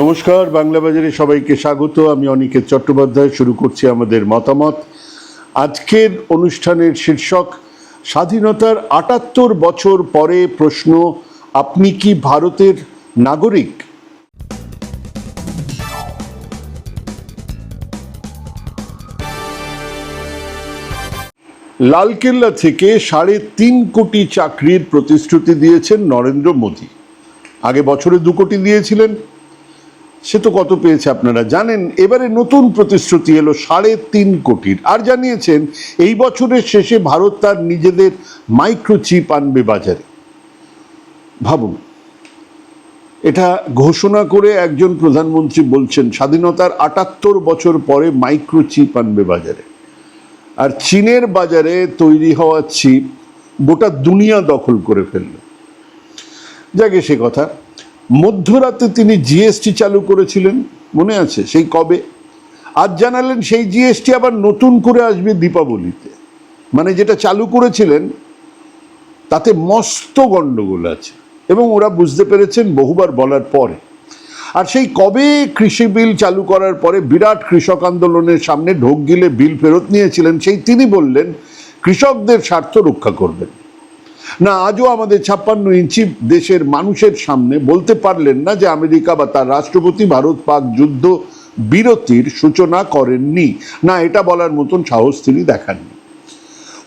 নমস্কার, বাংলা বাজারে সবাইকে স্বাগত। আমি অনিকেত চট্টোপাধ্যায়, শুরু করছি আমাদের মতামত। আজকের অনুষ্ঠানের শীর্ষক, স্বাধীনতার আটাত্তর বছর পরে প্রশ্ন, আপনি কি ভারতের নাগরিক? লালকেল্লা থেকে সাড়ে তিন কোটি চাকরির প্রতিশ্রুতি দিয়েছেন নরেন্দ্র মোদী। আগে বছরে দু কোটি দিয়েছিলেন সে তো কত পেয়েছে আপনারা জানেন? এবারে নতুন প্রতিশ্রুতি এলো সাড়ে তিন কোটির। আর জানিয়েছেন, এই বছরের শেষে ভারত তার নিজেদের মাইক্রোচিপ আনবে বাজারে। ভাবুন, এটা ঘোষণা করে একজন প্রধানমন্ত্রী বলছেন, স্বাধীনতার আটাত্তর বছর পরে মাইক্রোচিপ আনবে বাজারে। আর চীনের বাজারে তৈরি হওয়া চিপ গোটা দুনিয়া দখল করে ফেলল। যাকে সে কথা। মধ্যরাতে তিনি জিএসটি চালু করেছিলেন, মনে আছে? সেই কবে? আজ জানালেন সেই জিএসটি আবার নতুন করে আসবে দীপাবলিতে। মানে যেটা চালু করেছিলেন, তাতে মস্ত গণ্ডগোল আছে। এবং ওরা বুঝতে পেরেছেন বহুবার বলার পরে। আর সেই কবে কৃষি বিল চালু করার পরে বিরাট কৃষক আন্দোলনের সামনে ঢোক গিলে বিল ফেরত নিয়েছিলেন, সেই তিনি বললেন, কৃষকদের স্বার্থ রক্ষা করবেন। না, আজও আমাদের ছাপ্পান্ন ইঞ্চি দেশের মানুষের সামনে বলতে পারলেন না যে আমেরিকা বা তার রাষ্ট্রপতি ভারত পাক যুদ্ধ বিরতির সূচনা করেননি। না, এটা বলার মতন সাহস তিনি দেখাননি।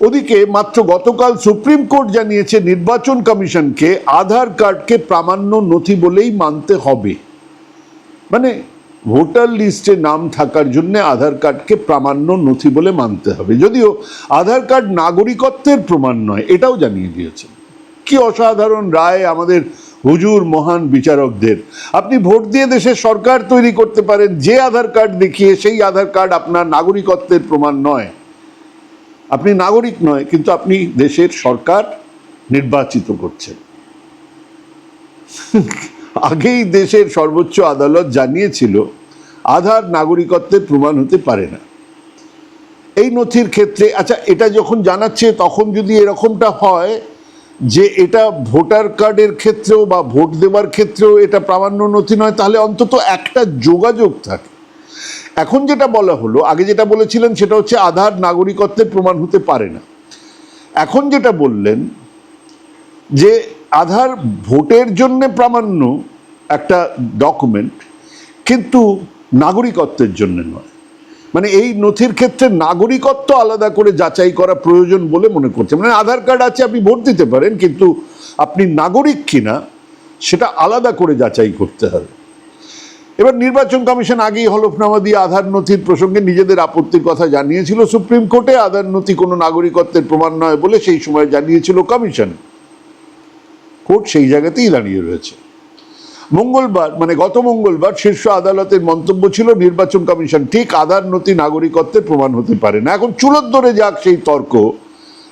ওদিকে মাত্র গতকাল সুপ্রিম কোর্ট জানিয়েছে নির্বাচন কমিশনকে আধার কার্ডকে প্রামাণ্য নথি বলেই মানতে হবে। মানে ভোটার লিস্টে নাম থাকার জন্য আধার কার্ডকে প্রামাণ্য নথি বলে মানতে হবে। যদিও আধার কার্ড নাগরিকত্বের প্রমাণ নয়, এটাও জানিয়ে দিয়েছেন। কি অসাধারণ রায় আমাদের হুজুর মহান বিচারকদের। আপনি ভোট দিয়ে দেশের সরকার তৈরি করতে পারেন, যে আধার কার্ড দেখিয়ে সেই আধার কার্ড আপনার নাগরিকত্বের প্রমাণ নয়। আপনি নাগরিক নয়, কিন্তু আপনি দেশের সরকার নির্বাচিত করছেন। আগেই দেশের সর্বোচ্চ আদালত জানিয়েছিল আধার নাগরিকত্বের প্রমাণ হতে পারে না। এই নথির ক্ষেত্রে আচ্ছা এটা যখন জানাচ্ছে, তখন যদি এরকমটা হয় যে এটা ভোটার কার্ডের ক্ষেত্রেও বা ভোট দেওয়ার ক্ষেত্রেও এটা প্রামাণ্য নথি নয়, তাহলে অন্তত একটা যোগাযোগ থাকে। এখন যেটা বলা হলো, আগে যেটা বলেছিলেন সেটা হচ্ছে আধার নাগরিকত্বের প্রমাণ হতে পারে না। এখন যেটা বললেন যে আধার ভোটের জন্য প্রামাণ্য একটা ডকুমেন্ট কিন্তু নাগরিকত্বের জন্য নয়। মানে এই নথির ক্ষেত্রে নাগরিকত্ব আলাদা করে যাচাই করা প্রয়োজন বলে মনে করছে। মানে আধার কার্ড আছে, আপনি ভোট দিতে পারেন, কিন্তু আপনি নাগরিক কিনা সেটা আলাদা করে যাচাই করতে হবে। এবার নির্বাচন কমিশন আগেই হলফনামা দিয়ে আধার নথির প্রসঙ্গে নিজেদের আপত্তির কথা জানিয়েছিল। সুপ্রিম কোর্টে আধার নথি কোনো নাগরিকত্বের প্রমাণ নয় বলে সেই সময় জানিয়েছিল কমিশন। কোর্ট সেই জায়গাতেই দাঁড়িয়ে রয়েছে। মঙ্গলবার মানে গত মঙ্গলবার শীর্ষ আদালতের মন্তব্য ছিল নির্বাচন কমিশন ঠিক আধার নথি নাগরিকত্বের প্রমাণ হতে পারে না। এখন চুলোর ধরে যাক সেই তর্ক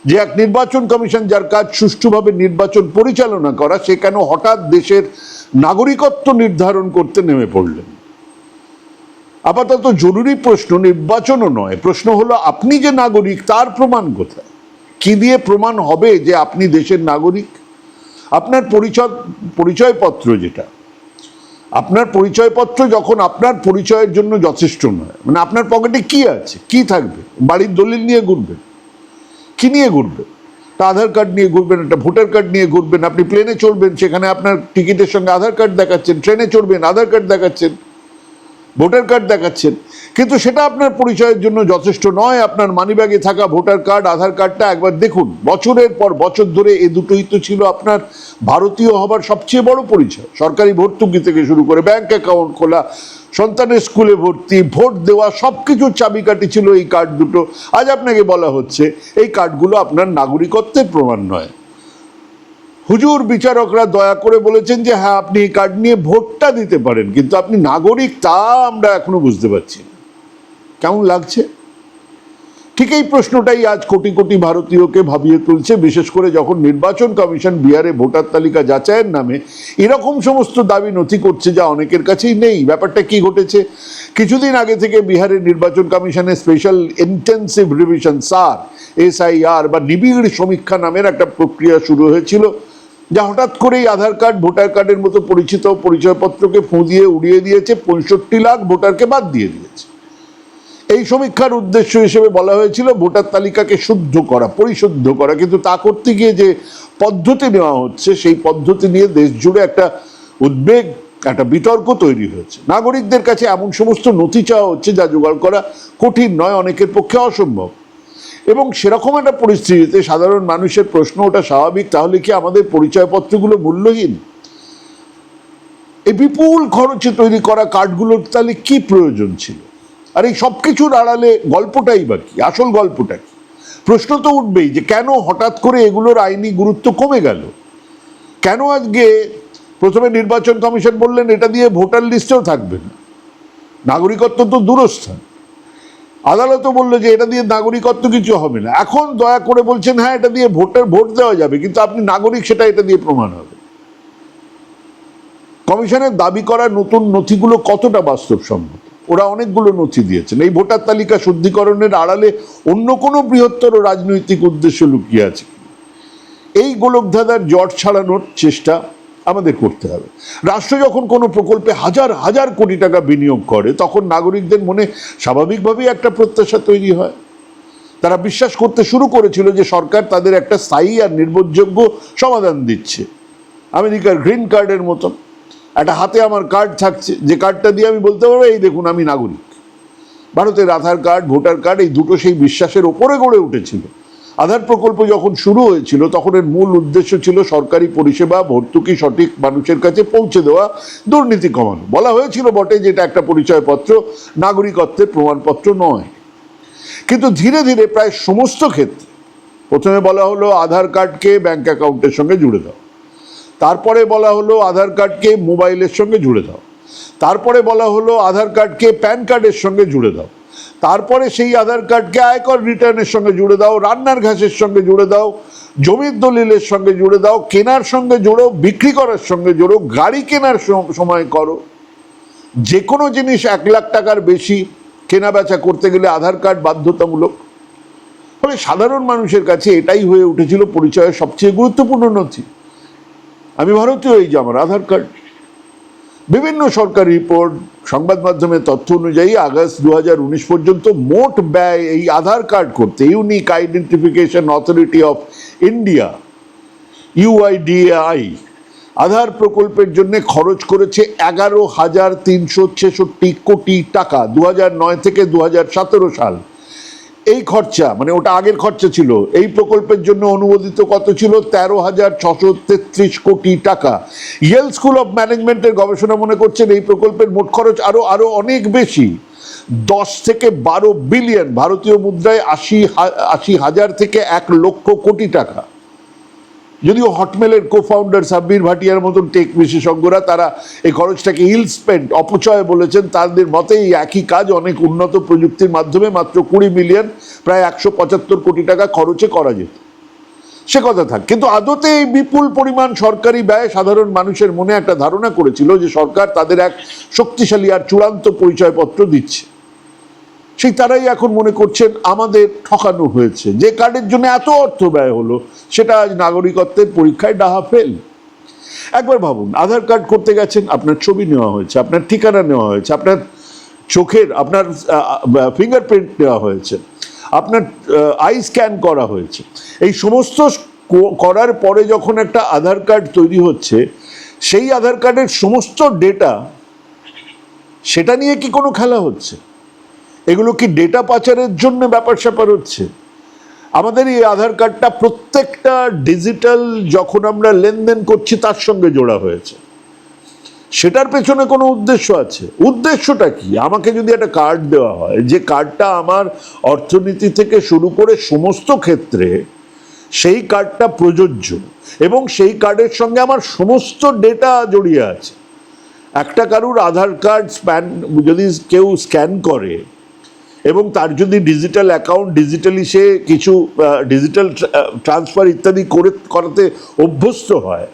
যে এক নির্বাচন কমিশন যার কাজ সুষ্ঠুভাবে নির্বাচন পরিচালনা করা, সে কেন হঠাৎ দেশের নাগরিকত্ব নির্ধারণ করতে নেমে পড়লেন? আপাতত জরুরি প্রশ্ন, নির্বাচনও নয়। প্রশ্ন হলো, আপনি যে নাগরিক, তার প্রমাণ কোথায়? কি দিয়ে প্রমাণ হবে যে আপনি দেশের নাগরিক? আপনার পরিচয়, পরিচয়পত্র যেটা আপনার পরিচয়পত্র যখন আপনার পরিচয়ের জন্য যথেষ্ট নয় মানে আপনার পকেটে কি আছে, কি থাকবে? বাড়ির দলিল নিয়ে ঘুরবেন। কি নিয়ে ঘুরবেন? তা আধার কার্ড নিয়ে ঘুরবেন, একটা ভোটার কার্ড নিয়ে ঘুরবেন, আপনি প্লেনে চড়বেন, সেখানে আপনার টিকিটের সঙ্গে আধার কার্ড দেখাচ্ছেন ট্রেনে চড়বেন, আধার কার্ড দেখাচ্ছেন। ভোটার কার্ড দেখাচ্ছেন। কিন্তু সেটা আপনার পরিচয়ের জন্য যথেষ্ট নয়। আপনার মানিব্যাগে থাকা ভোটার কার্ড, আধার কার্ডটা একবার দেখুন। বছরের পর বছর ধরে এ দুটোই তো ছিল আপনার ভারতীয় হবার সবচেয়ে বড় পরিচয়। সরকারি ভর্তুকি থেকে শুরু করে ব্যাংক অ্যাকাউন্ট খোলা, সন্তানের স্কুলে ভর্তি, ভোট দেওয়া সব কিছুর চাবিকাঠি ছিল এই কার্ড দুটো। আজ আপনাকে বলা হচ্ছে, এই কার্ডগুলো আপনার নাগরিকত্বের প্রমাণ নয়। হুজুর বিচারকরা দয়া করে বলেছেন যে হ্যাঁ আপনি এই কার্ড নিয়ে ভোটটা দিতে পারেন, কিন্তু আপনি নাগরিক, তা আমরা এখনও বুঝতে পারছি কেমন লাগছে? ঠিক এই প্রশ্নটাই আজ কোটি কোটি ভারতীয়কে ভাবিয়ে তুলছে, বিশেষ করে যখন নির্বাচন কমিশন বিহারে ভোটার তালিকা যাচাইয়ের নামে এরকম সমস্ত দাবি নথি করছে যা অনেকের কাছেই নেই। ব্যাপারটা কি ঘটেছে? কিছুদিন আগে থেকে বিহারের নির্বাচন কমিশনের special intensive revision SIR SIR বা নিবিড় সমীক্ষা নামের একটা প্রক্রিয়া শুরু হয়েছিল। যা হঠাৎ করেই আধার কার্ড, ভোটার কার্ডের মতো পরিচিত পরিচয়পত্রকে ফুঁ দিয়ে উড়িয়ে দিয়েছে, পঁয়ষট্টি লাখ ভোটারকে বাদ দিয়ে দিয়েছে। এই সমীক্ষার উদ্দেশ্য হিসেবে বলা হয়েছিল ভোটার তালিকাকে শুদ্ধ করা, পরিশুদ্ধ করা। কিন্তু তা করতে গিয়ে যে পদ্ধতি নেওয়া হচ্ছে, সেই পদ্ধতি নিয়ে দেশ জুড়ে একটা উদ্বেগ, একটা বিতর্ক তৈরি হয়েছে। নাগরিকদের কাছে এমন সমস্ত নথি চাওয়া হচ্ছে যা জোগাড় করা কঠিন নয়, অনেকের পক্ষে অসম্ভব। এবং সেরকম একটা পরিস্থিতিতে সাধারণ মানুষের প্রশ্ন ওটা স্বাভাবিক, তাহলে কি আমাদের পরিচয়পত্রগুলো মূল্যহীন? এই বিপুল খরচে তৈরি করা কার্ডগুলোর তাহলে কি প্রয়োজন ছিল? আর এই সব কিছুর আড়ালে গল্পটাই বাকি আসল গল্পটা কি? প্রশ্ন তো উঠবেই যে কেন হঠাৎ করে এগুলোর আইনি গুরুত্ব কমে গেল? কেন আজকে প্রথমে নির্বাচন কমিশন বললেন এটা দিয়ে ভোটার লিস্টেও থাকবে না? নাগরিকত্ব তো দূরস্থান। আদালতও বলল যে এটা দিয়ে নাগরিকত্ব কিছু হবে না। এখন দয়া করে বলছেন হ্যাঁ এটা দিয়ে ভোটের, ভোট দেওয়া যাবে, কিন্তু আপনি নাগরিক, সেটা এটা দিয়ে প্রমাণ হবে। কমিশনের দাবি করা নতুন নথিগুলো কতটা বাস্তবসম্মত? ওরা অনেকগুলো নথি দিয়েছেন। এই ভোটার তালিকা শুদ্ধিকরণের আড়ালে অন্য কোনো বৃহত্তর রাজনৈতিক উদ্দেশ্য লুকিয়ে আছে এই গোলকধাঁধার জট ছাড়ানোর চেষ্টা আমাদের করতে হবে। রাষ্ট্র যখন কোনো প্রকল্পে হাজার হাজার কোটি টাকা বিনিয়োগ করে, তখন নাগরিকদের মনে স্বাভাবিকভাবেই একটা প্রত্যাশা তৈরি হয়। তারা বিশ্বাস করতে শুরু করেছিল যে সরকার তাদের একটা স্থায়ী আর নির্ভরযোগ্য সমাধান দিচ্ছে। আমেরিকার গ্রিন কার্ডের মতন। একটা হাতে আমার কার্ড থাকছে, যে কার্ডটা দিয়ে আমি বলতে পারব, এই দেখুন, আমি নাগরিক। ভারতের আধার কার্ড, ভোটার কার্ড, এই দুটো সেই বিশ্বাসের ওপরে গড়ে উঠেছিল। আধার প্রকল্প যখন শুরু হয়েছিল, তখন এর মূল উদ্দেশ্য ছিল সরকারি পরিষেবা, ভর্তুকি, সঠিক মানুষের কাছে পৌঁছে দেওয়া, দুর্নীতি কমানো। বলা হয়েছিল বটে যেটা একটা পরিচয়পত্র, নাগরিকত্বের প্রমাণপত্র নয়। কিন্তু ধীরে ধীরে প্রায় সমস্ত ক্ষেত্রে, প্রথমে বলা হলো আধার কার্ডকে ব্যাংক অ্যাকাউন্টের সঙ্গে জুড়ে দাও। তারপরে বলা হলো আধার কার্ডকে মোবাইলের সঙ্গে জুড়ে দাও। তারপরে বলা হলো আধার কার্ডকে প্যান কার্ডের সঙ্গে জুড়ে দাও। তারপরে সেই আধার কার্ডকে আয়কর রিটার্নের সঙ্গে জুড়ে দাও, রান্নার ঘাসের সঙ্গে জুড়ে দাও, জমির দলিলের সঙ্গে জুড়ে দাও, কেনার সঙ্গে জোড়ো, বিক্রি করার সঙ্গে জোড়ো, গাড়ি কেনার সময় করো। যে কোনো জিনিস এক লাখ টাকার বেশি কেনা বেচা করতে গেলে আধার কার্ড বাধ্যতামূলক। ফলে সাধারণ মানুষের কাছে এটাই হয়ে উঠেছিল পরিচয়ের সবচেয়ে গুরুত্বপূর্ণ নথি। আমি ভারতীয় এই যে আমার আধার কার্ড। বিভিন্ন সরকারি রিপোর্ট সংবাদ মাধ্যমের তথ্য অনুযায়ী আগস্ট দুহাজার উনিশ পর্যন্ত মোট ব্যয় এই আধার কার্ড করতে unique identification authority of India UIDAI Aadhaar প্রকল্পের জন্য খরচ করেছে এগারো হাজার তিনশো ছেষট্টি কোটি টাকা দু নয় থেকে দু হাজার সতেরো সাল। এই খরচা মানে ওটা আগের খরচা ছিল, এই প্রকল্পের জন্য অনুমোদিত কত ছিল? তেরো হাজার ছশো তেত্রিশ কোটি টাকা। ইয়েল স্কুল অফ ম্যানেজমেন্টের গবেষণা মনে করছেন এই প্রকল্পের মোট খরচ আরও আরও অনেক বেশি। দশ থেকে বারো বিলিয়ন, ভারতীয় মুদ্রায় আশি আশি হাজার থেকে এক লক্ষ কোটি টাকা। যদিও হটমেলের কো ফাউন্ডার সাব্বির ভাটিয়ার মতন টেক বিশেষজ্ঞরা, তারা এই খরচটাকে ইল স্পেন্ড অপচয় বলেছেন, তাদের মতে এই একই কাজ অনেক উন্নত প্রযুক্তির মাধ্যমে মাত্র কুড়ি মিলিয়ন প্রায় একশো পঁচাত্তর কোটি টাকা খরচে করা যেত। সে কথা থাক, কিন্তু আদতে এই বিপুল পরিমাণ সরকারি ব্যয় সাধারণ মানুষের মনে একটা ধারণা করেছিল যে সরকার তাদের এক শক্তিশালী আর চূড়ান্ত পরিচয়পত্র দিচ্ছে। সেই তারাই এখন মনে করছেন আমাদের ঠকানো হয়েছে। যে কার্ডের জন্য এত অর্থ ব্যয় হলো, সেটা আজ নাগরিকত্বের পরীক্ষায় ডাহা ফেল। একবার ভাবুন, আধার কার্ড করতে গেছেন, আপনার ছবি নেওয়া হয়েছে, আপনার ঠিকানা নেওয়া হয়েছে, আপনার চোখের, আপনার ফিঙ্গারপ্রিন্ট নেওয়া হয়েছে, আপনার আই স্ক্যান করা হয়েছে। এই সমস্ত করার পরে যখন একটা আধার কার্ড তৈরি হচ্ছে, সেই আধার কার্ডের সমস্ত ডেটা সেটা নিয়ে কি কোনো খেলা হচ্ছে? এগুলো কি ডেটা পাচারের জন্য ব্যাপার স্যাপার হচ্ছে? আমাদের এই আধার কার্ডটা প্রত্যেকটা ডিজিটাল যখন আমরা লেনদেন করছি, তার সঙ্গে জোড়া হয়েছে। সেটার পেছনে কোনো উদ্দেশ্য আছে? উদ্দেশ্যটা কি? আমাকে যদি একটা কার্ড দেওয়া হয়, যে কার্ডটা আমার অর্থনীতি থেকে শুরু করে সমস্ত ক্ষেত্রে, সেই কার্ডটা প্রযোজ্য এবং সেই কার্ডের সঙ্গে আমার সমস্ত ডেটা জড়িয়ে আছে। একটা কারুর আধার কার্ড স্প্যান যদি কেউ স্ক্যান করে এবং তার যদি ডিজিটাল অ্যাকাউন্ট ডিজিটালি সে কিছু ডিজিটাল ট্রান্সফার ইত্যাদি করে, করাতে অভ্যস্ত হয়।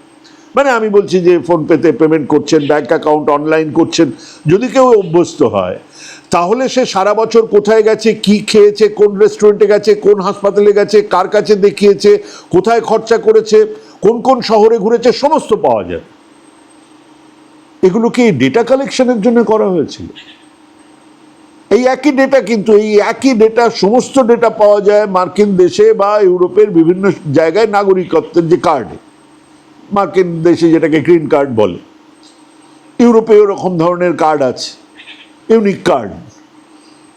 মানে আমি বলছি যে ফোনপেতে পেমেন্ট করছেন ব্যাঙ্ক অ্যাকাউন্ট অনলাইন করছেন, যদি কেউ অভ্যস্ত হয়, তাহলে সে সারা বছর কোথায় গেছে, কি খেয়েছে, কোন রেস্টুরেন্টে গেছে, কোন হাসপাতালে গেছে, কার কাছে দেখিয়েছে, কোথায় খরচা করেছে, কোন কোন শহরে ঘুরেছে, সমস্ত পাওয়া যায়। এগুলো কি ডেটা কালেকশনের জন্য করা হয়েছিল? এই একই ডেটা কিন্তু, এই একই ডেটা সমস্ত ডেটা পাওয়া যায় মার্কিন দেশে বা ইউরোপের বিভিন্ন জায়গায় নাগরিকত্বের যে কার্ড মার্কিন দেশে যেটাকে গ্রিন কার্ড বলে। ইউরোপে ওরকম ধরনের কার্ড আছে ইউনিক কার্ড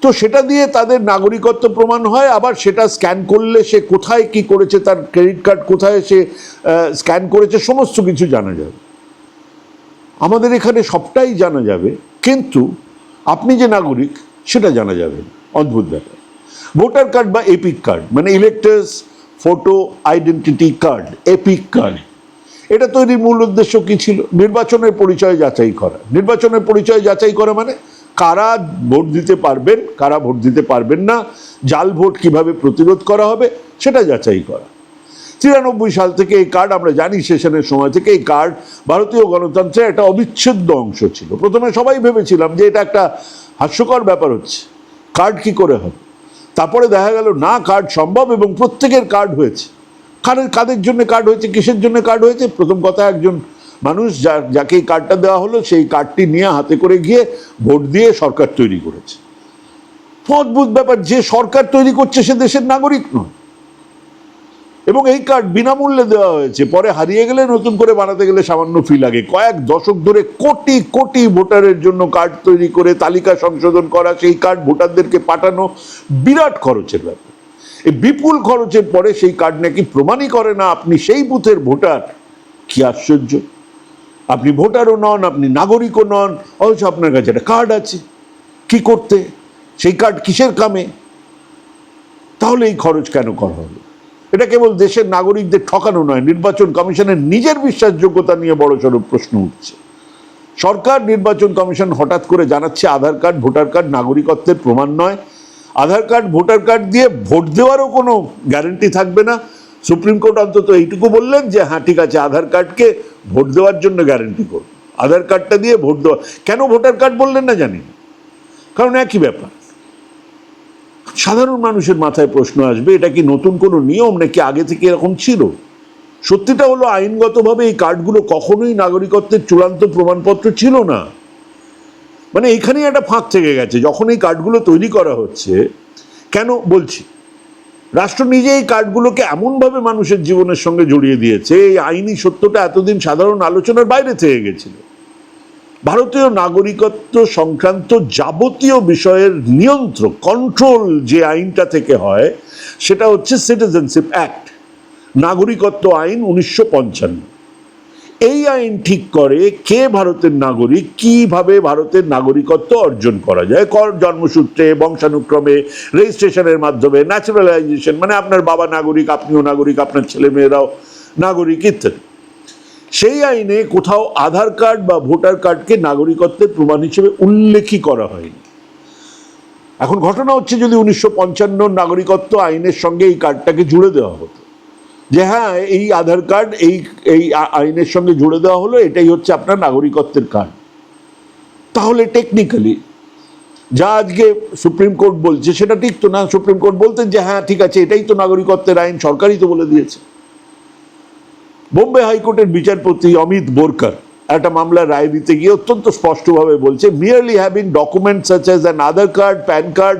তো সেটা দিয়ে তাদের নাগরিকত্ব প্রমাণ হয়, আবার সেটা স্ক্যান করলে সে কোথায় কি করেছে, তার ক্রেডিট কার্ড কোথায় সে স্ক্যান করেছে, সমস্ত কিছু জানা যাবে। আমাদের এখানে সবটাই জানা যাবে, কিন্তু আপনি যে নাগরিক সেটা জানা যাবে। অদ্ভুত ব্যাপার। ভোটার কার্ড বা এপিক কার্ড মানে electors photo identity card EPIC card এটা তৈরির মূল উদ্দেশ্য কী ছিল? নির্বাচনের পরিচয় যাচাই করা। নির্বাচনের পরিচয় যাচাই করা মানে কারা ভোট দিতে পারবেন, কারা ভোট দিতে পারবেন না, জাল ভোট কীভাবে প্রতিরোধ করা হবে, সেটা যাচাই করা। তিরানব্বই সাল থেকে এই কার্ড আমরা জানি সেশনের সময় থেকে এই কার্ড ভারতীয় গণতন্ত্রের একটা অবিচ্ছেদ্য অংশ ছিল। প্রথমে সবাই ভেবেছিলাম যে এটা একটা হাস্যকর ব্যাপার হচ্ছে। কার্ড কি করে হবে? তারপরে দেখা গেল, না কার্ড সম্ভব এবং প্রত্যেকের কার্ড হয়েছে। কাদের কাদের জন্য কার্ড হয়েছে, কিসের জন্য কার্ড হয়েছে? প্রথম কথা, একজন মানুষ যা যাকে এই কার্ডটা দেওয়া হলো, সেই কার্ডটি নিয়ে হাতে করে গিয়ে ভোট দিয়ে সরকার তৈরি করেছে। অদ্ভুত ব্যাপার, যে সরকার তৈরি করছে সে দেশের নাগরিক নয়। এবং এই কার্ড বিনামূল্যে দেওয়া হয়েছে। পরে হারিয়ে গেলে নতুন করে বানাতে গেলে সামান্য ফি লাগে। কয়েক দশক ধরে কোটি কোটি ভোটারের জন্য কার্ড তৈরি করে তালিকা সংশোধন করা, সেই কার্ড ভোটারদেরকে পাঠানো বিরাট খরচের ব্যাপার। এই বিপুল খরচের পরে সেই কার্ড নাকি প্রমাণই করে না আপনি সেই বুথের ভোটার। কি আশ্চর্য! আপনি ভোটারও নন, আপনি নাগরিকও নন, অথচ আপনার কাছে একটা কার্ড আছে। কি করতে? সেই কার্ড কিসের কামে? তাহলে এই খরচ কেন করা হলো? এটা কেবল দেশের নাগরিকদের ঠকানো নয়, নির্বাচন কমিশনের নিজের বিশ্বাসযোগ্যতা নিয়ে বড় সড়ো প্রশ্ন উঠছে। সরকার, নির্বাচন কমিশন হঠাৎ করে জানাচ্ছে আধার কার্ড, ভোটার কার্ড নাগরিকত্বের প্রমাণ নয়। আধার কার্ড, ভোটার কার্ড দিয়ে ভোট দেওয়ারও কোনো গ্যারেন্টি থাকবে না। সুপ্রিম কোর্ট অন্তত এইটুকু বললেন যে হ্যাঁ ঠিক আছে, আধার কার্ডকে ভোট দেওয়ার জন্য গ্যারেন্টি করুন। আধার কার্ডটা দিয়ে ভোট দেওয়া কেন ভোটার কার্ড বললেন না জানি কারণ একই ব্যাপার। সাধারণ মানুষের মাথায় প্রশ্ন আসবে, এটা কি নতুন কোনো নিয়ম নাকি আগে থেকে এরকম ছিল? সত্যিটা হলো আইনগতভাবে এই কার্ডগুলো কখনোই নাগরিকত্বের চূড়ান্ত প্রমাণপত্র ছিল না। মানে এখানেই একটা ফাঁক থেকে গেছে, যখন এই কার্ডগুলো তৈরি করা হচ্ছে, কেন বলছি? রাষ্ট্র নিজে এই কার্ডগুলোকে এমনভাবে মানুষের জীবনের সঙ্গে জড়িয়ে দিয়েছে, এই আইনি সত্যটা এতদিন সাধারণ আলোচনার বাইরে থেকে গেছিল। ভারতীয় নাগরিকত্ব সংক্রান্ত যাবতীয় বিষয়ের নিয়ন্ত্রণ কন্ট্রোল যে আইনটা থেকে হয়, সেটা হচ্ছে সিটিজেনশিপ অ্যাক্ট নাগরিকত্ব আইন উনিশশো পঞ্চান্ন। এই আইন ঠিক করে কে ভারতের নাগরিক, কীভাবে ভারতের নাগরিকত্ব অর্জন করা যায়, কর, জন্মসূত্রে, বংশানুক্রমে, রেজিস্ট্রেশনের মাধ্যমে, ন্যাচারালাইজেশন মানে আপনার বাবা নাগরিক, আপনিও নাগরিক, আপনার ছেলেমেয়েরাও নাগরিক, ইত্যাদি। সেই আইনে কোথাও আধার কার্ড বা ভোটার কার্ডকে নাগরিকত্বের প্রমাণ হিসেবে উল্লেখই করা হয়নি। এখন ঘটনা হচ্ছে যদি উনিশশো পঞ্চান্ন নাগরিকত্ব আইনের সঙ্গে এই কার্ডটাকে জুড়ে দেওয়া হতো। যে হ্যাঁ এই আধার কার্ড, এই এই আইনের সঙ্গে জুড়ে দেওয়া হলো, এটাই হচ্ছে আপনার নাগরিকত্বের কার্ড। তাহলে টেকনিক্যালি যা আজকে সুপ্রিম কোর্ট বলছে সেটা ঠিক তো না? সুপ্রিম কোর্ট বলতেন যে হ্যাঁ ঠিক আছে, এটাই তো নাগরিকত্বের আইন, সরকারই তো বলে দিয়েছে। বোম্বে হাইকোর্টের বিচারপতি অমিত বোরকার একটা মামলা রায় দিতে গিয়ে অত্যন্ত স্পষ্টভাবে বলছে merely having documents such as an Aadhaar card PAN card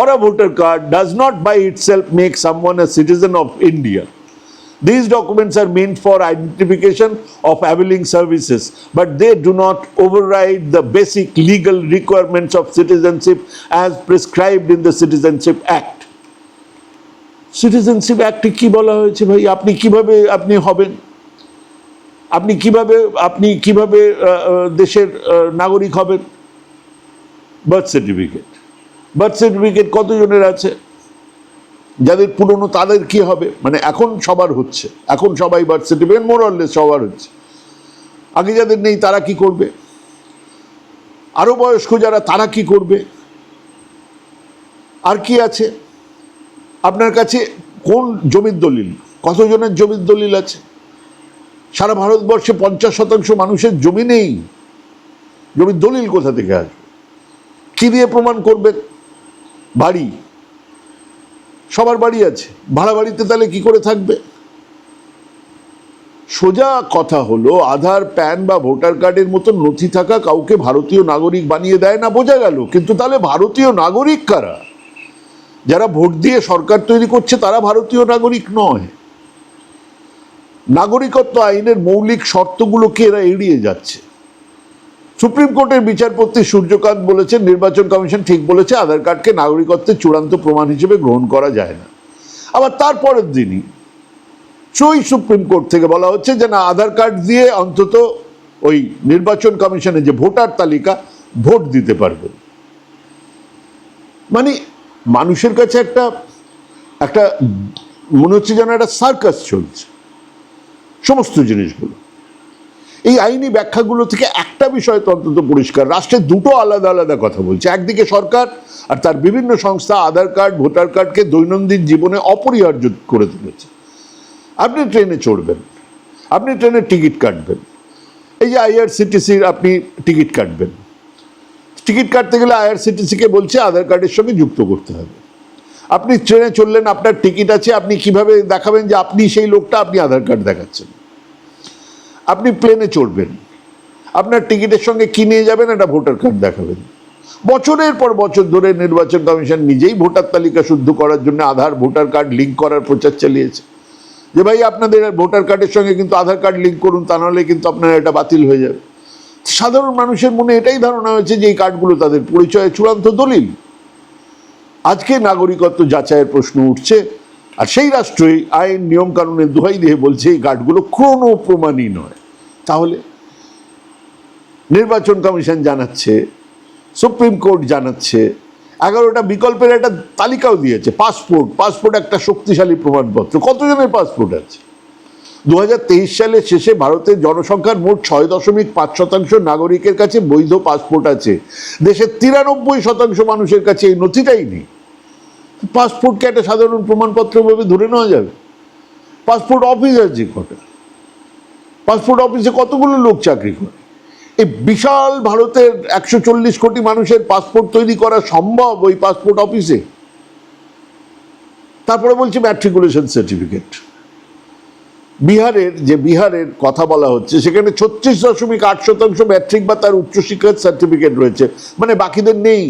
or a voter card does not by itself make someone a citizen of India this documents are mean for identification of availing services but they do not override the basic legal requirements of citizenship as prescribed in the citizenship act citizenship অ্যাক্টে কি বলা হয়েছে ভাই? আপনি কীভাবে আপনি হবেন? আপনি কীভাবে আপনি কীভাবে দেশের নাগরিক হবেন? বার্থ সার্টিফিকেট বার্থ সার্টিফিকেট কতজনের আছে? যাদের পুরনো তাদের কি হবে? মানে এখন সবার হচ্ছে। এখন সবাই বার্থ সার্টিফিকেট মোরাললেস সবার হচ্ছে। আগে যাদের নেই তারা কি করবে? আরও বয়স্ক যারা তারা কি করবে? আর কি আছে? আপনার কাছে কোন জমির দলিল? কতজনের জমির দলিল আছে? সারা ভারতবর্ষে পঞ্চাশ শতাংশ মানুষের জমি নেই। জমির দলিল কোথা থেকে আসবে? কি দিয়ে প্রমাণ করবেন? বাড়ি। সবার বাড়ি আছে। ভাড়া বাড়িতে তাহলে কি করে থাকবে? সোজা কথা হলো, আধার, প্যান বা ভোটার কার্ডের মতো নথি থাকা কাউকে ভারতীয় নাগরিক বানিয়ে দেয় না, বোঝা গেল। কিন্তু তাহলে ভারতীয় নাগরিক কারা? যারা ভোট দিয়ে সরকার তৈরি করছে, তারা ভারতীয় নাগরিক নয়। নাগরিকত্ব আইনের মৌলিক শর্তগুলোকে এরা এড়িয়ে যাচ্ছে। সুপ্রিম কোর্টের বিচারপতি সূর্যকান্ত বলেছেন, নির্বাচন কমিশন ঠিক বলেছে, আধার কার্ডকে নাগরিকত্বের চূড়ান্ত প্রমাণ হিসেবে গ্রহণ করা যায় না। আবার তারপরের দিনই চই সুপ্রিম কোর্ট থেকে বলা হচ্ছে যে, না, আধার কার্ড দিয়ে অন্তত ওই নির্বাচন কমিশনের যে ভোটার তালিকা, ভোট দিতে পারবে। মানে মানুষের কাছে একটা একটা মনে হচ্ছে যেন একটা সার্কাস চলছে। সমস্ত জিনিসগুলো। এই আইনি ব্যাখ্যাগুলো থেকে একটা বিষয় তো অন্তত পরিষ্কার রাষ্ট্রের দুটো আলাদা আলাদা কথা বলছে। একদিকে সরকার আর তার বিভিন্ন সংস্থা আধার কার্ড, ভোটার কার্ডকে দৈনন্দিন জীবনে অপরিহার্য করে তুলেছে। আপনি ট্রেনে চড়বেন, আপনি ট্রেনের টিকিট কাটবেন। এই যে আইআরসিটিসির আপনি টিকিট কাটবেন। টিকিট কাটতে গেলে আইআরসিটিসিকে বলছে আধার কার্ডের সঙ্গে যুক্ত করতে হবে। আপনি ট্রেনে চললেন আপনার টিকিট আছে, আপনি কীভাবে দেখাবেন যে আপনি সেই লোকটা, আপনি আধার কার্ড দেখাচ্ছেন। আপনি প্লেনে চড়বেন। আপনার টিকিটের সঙ্গে কি নিয়ে যাবেন, একটা ভোটার কার্ড দেখাবেন। বছরের পর বছর ধরে নির্বাচন কমিশন নিজেই ভোটার তালিকা শুদ্ধ করার জন্য আধার, ভোটার কার্ড লিঙ্ক করার প্রচার চালিয়েছে। যে ভাই, আপনাদের ভোটার কার্ডের সঙ্গে কিন্তু আধার কার্ড লিঙ্ক করুন, তা নাহলে কিন্তু আপনার এটা বাতিল হয়ে যাবে। সাধারণ মানুষের মনে এটাই ধারণা হয়েছে যে এই কার্ডগুলো তাদের পরিচয়ের চূড়ান্ত দলিল। আজকে নাগরিকত্ব যাচাইয়ের প্রশ্ন উঠছে, আর সেই রাষ্ট্রই আইন নিয়ম কানুনের দোহাই দিয়ে বলছে এই গার্ডগুলো কোনো প্রমাণই নয়। তাহলে নির্বাচন কমিশন জানাচ্ছে, সুপ্রিম কোর্ট জানাচ্ছে, এগারোটা বিকল্পের একটা তালিকাও দিয়েছে, পাসপোর্ট পাসপোর্ট একটা শক্তিশালী প্রমাণপত্র। কতজনের পাসপোর্ট আছে? দু হাজার তেইশ সালের শেষে ভারতের জনসংখ্যার মোট ছয় দশমিক পাঁচ শতাংশ নাগরিকের কাছে বৈধ পাসপোর্ট আছে। দেশের তিরানব্বই শতাংশ মানুষের কাছে এই নথিটাই নেই। পাসপোর্টকে একটা সাধারণ প্রমাণপত্র ভাবে ধরে নেওয়া যাবে? পাসপোর্ট অফিস আছে কটা। পাসপোর্ট অফিসে কতগুলো লোক চাকরি করে? এই বিশাল ভারতের একশো চল্লিশ কোটি মানুষের পাসপোর্ট তৈরি করা সম্ভব ওই পাসপোর্ট অফিসে? তারপরে বলছি ম্যাট্রিকুলেশন সার্টিফিকেট বিহারের যে বিহারের কথা বলা হচ্ছে, সেখানে ছত্রিশ দশমিক আট শতাংশ ম্যাট্রিক বা তার উচ্চশিক্ষার সার্টিফিকেট রয়েছে। মানে বাকিদের নেই।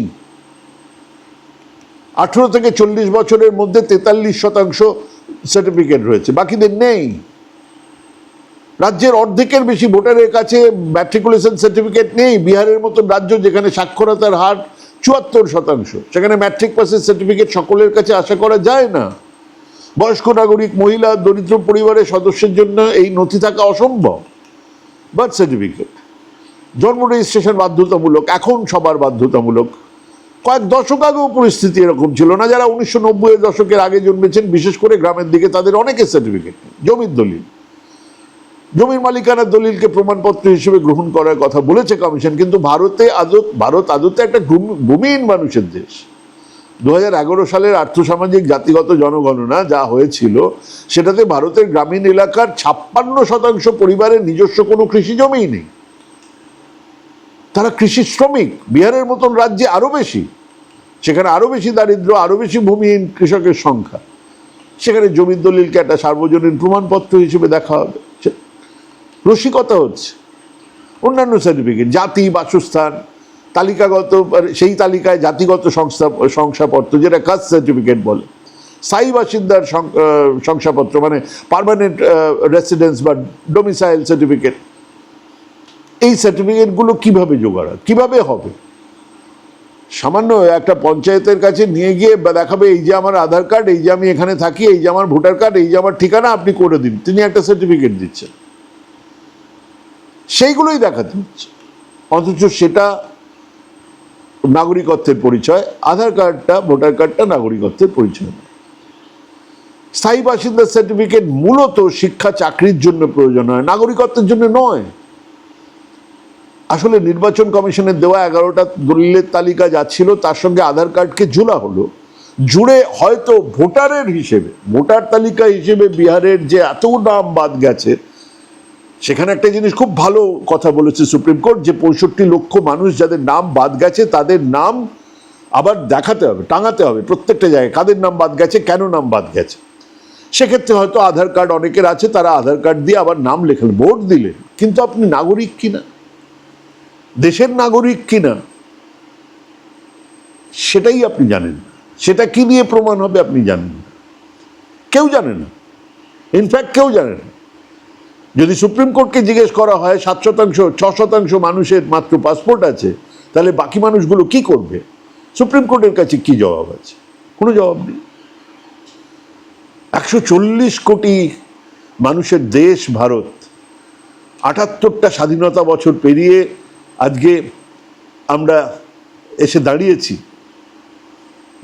আঠেরো থেকে চল্লিশ বছরের মধ্যে তেতাল্লিশ শতাংশ সার্টিফিকেট রয়েছে। বাকিদের নেই। রাজ্যের অর্ধেকের বেশি ভোটারের কাছে ম্যাট্রিকুলেশন সার্টিফিকেট নেই। বিহারের মতো রাজ্য যেখানে সাক্ষরতার হার চুয়াত্তর শতাংশ, সেখানে ম্যাট্রিক পাসের সার্টিফিকেট সকলের কাছে আশা করা যায় না। বয়স্ক নাগরিক, মহিলা, দরিদ্র পরিবারের সদস্যের জন্য এই নথি থাকা অসম্ভব। বার্থ সার্টিফিকেট জন্ম রেজিস্ট্রেশন বাধ্যতামূলক, এখন সবার বাধ্যতামূলক। কয়েক দশক আগেও পরিস্থিতি এরকম ছিল না, যারা উনিশশো নব্বই দশকের আগে জন্মেছেন, বিশেষ করে গ্রামের দিকে তাদের অনেকের সার্টিফিকেট জমির দলিল। জমির মালিকানার দলিলকে প্রমাণপত্র হিসেবে গ্রহণ করার কথা বলেছে কমিশন, কিন্তু ভারতে আদত, ভারত আদতে একটা ভূমি- ভূমিহীন মানুষের দেশ। দু হাজার এগারো সালের আর্থসামাজিক জাতিগত জনগণনা যা হয়েছিল, সেটাতে ভারতের গ্রামীণ এলাকার ছাপ্পান্ন শতাংশ পরিবারের নিজস্ব কোনো কৃষি জমিই নেই। তারা কৃষি শ্রমিক, বিহারের মতন রাজ্যে আরও বেশি। সেখানে আরও বেশি দারিদ্র, আরও বেশি ভূমিহীন কৃষকের সংখ্যা। সেখানে জমির দলিলকে একটা সার্বজনীন প্রমাণপত্র হিসেবে দেখা হবে। রসিকতা হচ্ছে। অন্যান্য সার্টিফিকেট জাতি, বাসস্থান তালিকাগত, সেই তালিকায় জাতিগত সংস্থা, শংসাপত্র, যেটা কাস্ট সার্টিফিকেট বলে। স্থায়ী বাসিন্দার শংসাপত্র মানে পার্মানেন্ট রেসিডেন্স বা ডোমিসাইল সার্টিফিকেট। এই সার্টিফিকেটগুলো কীভাবে জোগাড়? কীভাবে হবে? সামান্য একটা পঞ্চায়েতের কাছে নিয়ে গিয়ে দেখাবে, এই যে আমার আধার কার্ড, এই যে আমি এখানে থাকি, এই যে আমার ভোটার কার্ড, এই যে আমার ঠিকানা, আপনি করে দিন। তিনি একটা সার্টিফিকেট দিচ্ছেন। সেইগুলোই দেখাতে হচ্ছে অথচ সেটা নাগরিকত্বের পরিচয়, আধার কার্ডটা, ভোটার কার্ডটা নাগরিকত্বের পরিচয়। স্থায়ী বাসিন্দার সার্টিফিকেট মূলত শিক্ষা চাকরির জন্য প্রয়োজন হয়, নাগরিকত্বের জন্য নয়। আসলে নির্বাচন কমিশনের দেওয়া এগারোটা দলিলের তালিকা যাচ্ছিল তার সঙ্গে আধার কার্ডকে জোড়া হলো। জুড়ে হয়তো ভোটারের হিসেবে, ভোটার তালিকা হিসেবে বিহারের যে এত নাম বাদ গেছে সেখানে একটা জিনিস খুব ভালো কথা বলেছে সুপ্রিম কোর্ট, যে পঁয়ষট্টি লক্ষ মানুষ যাদের নাম বাদ গেছে, তাদের নাম আবার দেখাতে হবে, টাঙাতে হবে প্রত্যেকটা জায়গায়। কাদের নাম বাদ গেছে, কেন নাম বাদ গেছে? সেক্ষেত্রে হয়তো আধার কার্ড অনেকের আছে, তারা আধার কার্ড দিয়ে আবার নাম লেখালেন ভোট দিলেন। কিন্তু আপনি নাগরিক কিনা? দেশের নাগরিক কিনা? সেটাই আপনি জানেন সেটা কি নিয়ে প্রমাণ হবে আপনি জানেন কেউ জানে না। ইনফ্যাক্ট কেউ জানে না। যদি সুপ্রিম কোর্টকে জিজ্ঞেস করা হয়, সাত শতাংশ, ছ শতাংশ মানুষের মাত্র পাসপোর্ট আছে, তাহলে বাকি মানুষগুলো কি করবে? সুপ্রিম কোর্টের কাছে কি জবাব আছে? কোনো জবাব নেই। একশো চল্লিশ কোটি মানুষের দেশ ভারত, আটাত্তরটা স্বাধীনতা বছর পেরিয়ে আজকে আমরা এসে দাঁড়িয়েছি।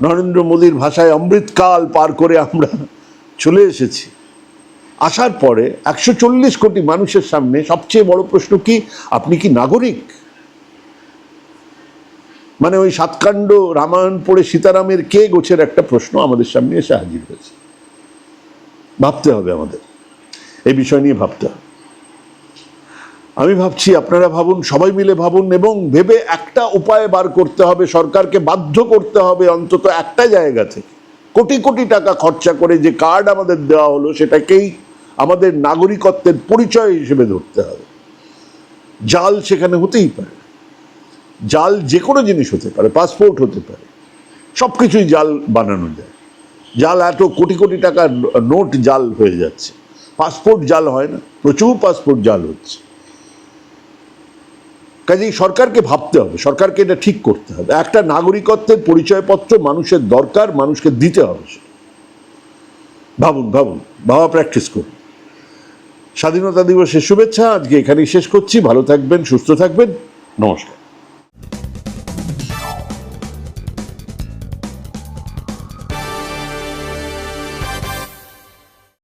নরেন্দ্র মোদীর ভাষায় অমৃতকাল পার করে আমরা চলে এসেছি। আসার পরে একশো চল্লিশ কোটি মানুষের সামনে সবচেয়ে বড় প্রশ্ন কি? আপনি কি নাগরিক? মানে ওই সাতকাণ্ড রামায়ণ পড়ে সীতারামের কে গোছের একটা প্রশ্ন আমাদের সামনে এসে হাজির হয়েছে। ভাবতে হবে আমাদের। এই বিষয় নিয়ে ভাবতে হবে। আমি ভাবছি আপনারা ভাবুন, সবাই মিলে ভাবুন এবং ভেবে একটা উপায় বার করতে হবে, সরকারকে বাধ্য করতে হবে অন্তত একটা জায়গা থেকে। কোটি কোটি টাকা খরচা করে যে কার্ড আমাদের দেওয়া হলো সেটাকেই আমাদের নাগরিকত্বের পরিচয় হিসেবে ধরতে হবে। জাল সেখানে হতেই পারে। জাল যে কোনো জিনিস হতে পারে পাসপোর্ট হতে পারে সব কিছুই জাল বানানো যায়। জাল এত কোটি কোটি টাকার নোট জাল হয়ে যাচ্ছে। পাসপোর্ট জাল হয় না, প্রচুর পাসপোর্ট জাল হচ্ছে। কাজেই সরকারকে ভাবতে হবে, সরকারকে এটা ঠিক করতে হবে। একটা নাগরিকত্বের পরিচয়পত্র মানুষের দরকার, মানুষকে দিতে হবে ভাবুন ভাবুন, ভাবা প্র্যাকটিস করুন। স্বাধীনতা দিবসের শুভেচ্ছা। আজকে এখানেই শেষ করছি। ভালো থাকবেন সুস্থ থাকবেন। নমস্কার।